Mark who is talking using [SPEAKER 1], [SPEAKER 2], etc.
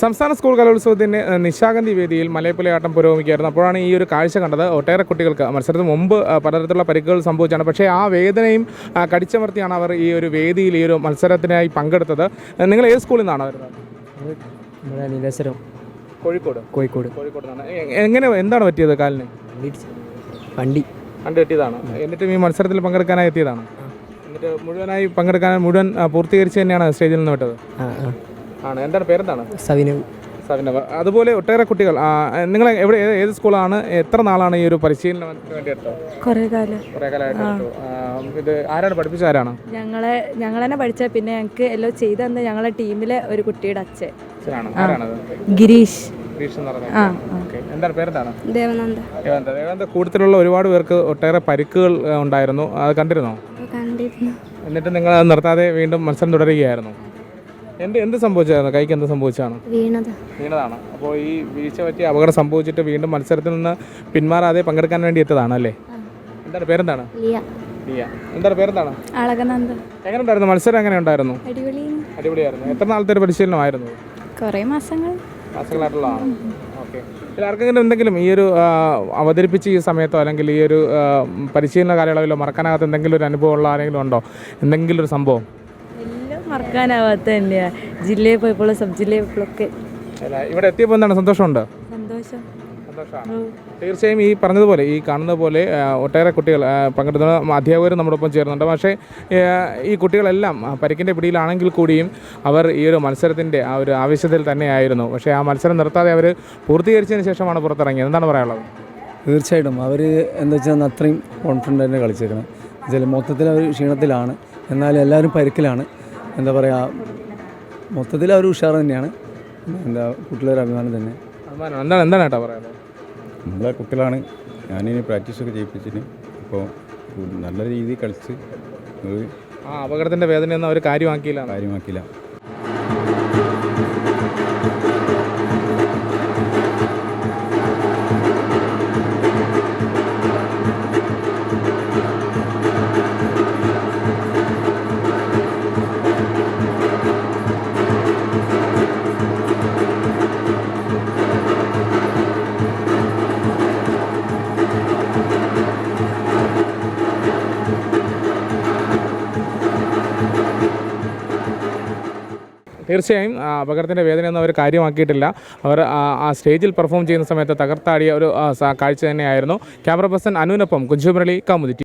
[SPEAKER 1] സംസ്ഥാന സ്കൂൾ കലോത്സവത്തിന്റെ നിശാഗന്ധി വേദിയിൽ മലയപ്പുലയാട്ടം പുരോഗമിക്കുകയായിരുന്നു. അപ്പോഴാണ് ഈ ഒരു കാഴ്ച കണ്ടത്. ഒട്ടേറെ കുട്ടികൾക്ക് മത്സരത്തിന് മുമ്പ് പലതരത്തിലുള്ള പരിക്കുകൾ സംഭവിച്ചാണ്. പക്ഷേ ആ വേദനയും കടിച്ചമർത്തിയാണ് അവർ ഈ ഒരു വേദിയിൽ ഈ ഒരു മത്സരത്തിനായി പങ്കെടുത്തത്. നിങ്ങൾ ഏത് സ്കൂളിൽ നിന്നാണ് വരുന്നത്? കോഴിക്കോട്?
[SPEAKER 2] കോഴിക്കോട്.
[SPEAKER 1] കോഴിക്കോട് എങ്ങനെ എന്താണ് പറ്റിയത് കാലിന്?
[SPEAKER 2] വണ്ടി
[SPEAKER 1] വണ്ടി പറ്റിയതാണ് എന്നിട്ടും ഈ മത്സരത്തിൽ പങ്കെടുക്കാനായി എത്തിയതാണ്. എന്നിട്ട് മുഴുവനായി പങ്കെടുക്കാൻ മുഴുവൻ പൂർത്തീകരിച്ച് തന്നെയാണ് സ്റ്റേജിൽ നിന്ന് വിട്ടത്. ആണ്. എന്താണ് പേരെന്താണ്?
[SPEAKER 2] സവിനവ്.
[SPEAKER 1] സവിനവ്. അതുപോലെ ഒട്ടേറെ കുട്ടികൾ നിങ്ങൾ എവിടെ ഏത് സ്കൂളാണ്? എത്ര നാളാണ് ഈ ഒരു പരിശീലനം വേണ്ടി
[SPEAKER 3] കുറേ കാലം.
[SPEAKER 1] കുറേ കാലമായിട്ട് ഇത് ആരാണ് പഠിപ്പിച്ച ആരാണ്?
[SPEAKER 3] ഞങ്ങളെ ഞങ്ങൾ തന്നെ പഠിച്ച പിന്നെ ഞങ്ങൾക്ക് എല്ലാം ചെയ്തു തന്നെ ഞങ്ങളെ ടീമിലെ ഒരു കുട്ടിയുടെ അച്ഛൻ. ഗിരീഷ്.
[SPEAKER 1] കൂട്ടത്തിലുള്ള ഒരുപാട് പേർക്ക് ഒട്ടേറെ പരിക്കുകൾ ഉണ്ടായിരുന്നു. അത് കണ്ടിരുന്നോ?
[SPEAKER 3] കണ്ടിരുന്നു.
[SPEAKER 1] എന്നിട്ട് നിങ്ങൾ അത് നിർത്താതെ വീണ്ടും മത്സരം തുടരുകയായിരുന്നു. എന്ത് എന്ത് സംഭവിച്ചായിരുന്നു? കൈക്ക് എന്ത് സംഭവിച്ചാണ്?
[SPEAKER 3] വീണത്.
[SPEAKER 1] വീണതാണ്. അപ്പോൾ ഈ വീഴ്ച പറ്റി അപകടം സംഭവിച്ചിട്ട് വീണ്ടും മത്സരത്തിൽ നിന്ന് പിന്മാറാതെ പങ്കെടുക്കാൻ വേണ്ടി എത്തതാണ് അല്ലേ? എന്താണ് പേരെന്താണ്?
[SPEAKER 3] ലിയ.
[SPEAKER 1] ലിയ. എന്താണ് പേരെന്താണ്? എങ്ങനെ ഉണ്ടായിരുന്നു? മത്സരം എങ്ങനെ ഉണ്ടായിരുന്നു?
[SPEAKER 3] അടിപൊളി
[SPEAKER 1] അടിപൊളിയായിരുന്നു. എത്ര നാളത്തെ ഒരു പരിശീലനമായിരുന്നു?
[SPEAKER 3] കുറേ മാസങ്ങൾ.
[SPEAKER 1] മാസങ്ങളായിട്ടുള്ളതാണ് ഓക്കെ. ഇതിൽ ആർക്കെങ്കിലും എന്തെങ്കിലും ഈ ഒരു അവതരിപ്പിച്ച ഈ സമയത്തോ അല്ലെങ്കിൽ ഈ ഒരു പരിശീലന കാലയളവിലോ മറക്കാനാകാത്ത എന്തെങ്കിലും ഒരു അനുഭവം ഉള്ള ആരെങ്കിലും ഉണ്ടോ? എന്തെങ്കിലും ഒരു സംഭവം?
[SPEAKER 3] എല്ലാം മറക്കാനാവാത്ത ജില്ലയിൽ പോയപ്പോൾ സബ് ജില്ലയിൽ പോയപ്പോഴൊക്കെ.
[SPEAKER 1] ഇവിടെ എത്തിയപ്പോൾ എന്താണ്? സന്തോഷമുണ്ട്?
[SPEAKER 3] സന്തോഷം.
[SPEAKER 1] സന്തോഷമാണ്. തീർച്ചയായും ഈ പറഞ്ഞതുപോലെ ഈ കാണുന്ന പോലെ ഒട്ടേറെ കുട്ടികൾ പങ്കെടുക്കുന്ന അധ്യാപകരും നമ്മോടൊപ്പം ചേരുന്നുണ്ട് പക്ഷേ ഈ കുട്ടികളെല്ലാം പരിക്കിന്റെ പിടിയിലാണെങ്കിൽ കൂടിയും അവർ ഈ ഒരു മത്സരത്തിന്റെ ആ ഒരു ആവശ്യത്തിൽ തന്നെയായിരുന്നു. പക്ഷേ ആ മത്സരം നിർത്താതെ അവർ പൂർത്തീകരിച്ചതിന് ശേഷമാണ് പുറത്തിറങ്ങിയത്. എന്താണ് പറയാനുള്ളത്?
[SPEAKER 4] തീർച്ചയായിട്ടും. അവർ എന്താ വെച്ചാൽ അത്രയും കോൺഫിഡന്റ് തന്നെ കളിച്ചേക്കണം ചില മൊത്തത്തിൽ അവർ ക്ഷീണത്തിലാണ്. എന്നാലും എല്ലാവരും പരിക്കിലാണ്. എന്താ പറയുക മൊത്തത്തിൽ അവർ ഉഷാർ തന്നെയാണ്. എന്താ കുട്ടികളൊരു അഭിമാനം തന്നെ.
[SPEAKER 1] അഭിമാനം. എന്താണ് എന്താണ് ഏട്ടാ പറയാനുള്ളത്?
[SPEAKER 5] നമ്മളെ കുട്ടികളാണ്. ഞാനിനി പ്രാക്ടീസൊക്കെ ചെയ്യിപ്പിച്ചിന്. അപ്പോൾ നല്ല രീതിയിൽ കളിച്ച്
[SPEAKER 1] ആ അപകടത്തിന്റെ വേദനയൊന്നും അവർ കാര്യമാക്കിയില്ല.
[SPEAKER 5] കാര്യമാക്കില്ല
[SPEAKER 1] തീർച്ചയായും അപകടത്തിന്റെ വേദനയൊന്നും അവർ കാര്യമാക്കിയിട്ടില്ല. അവർ ആ സ്റ്റേജിൽ പെർഫോം ചെയ്യുന്ന സമയത്ത് തകർത്താടിയ ഒരു കാഴ്ച തന്നെയായിരുന്നു. ക്യാമറ പേഴ്സൺ അനുവിനൊപ്പം കുഞ്ചുമുരളി കൗമുദി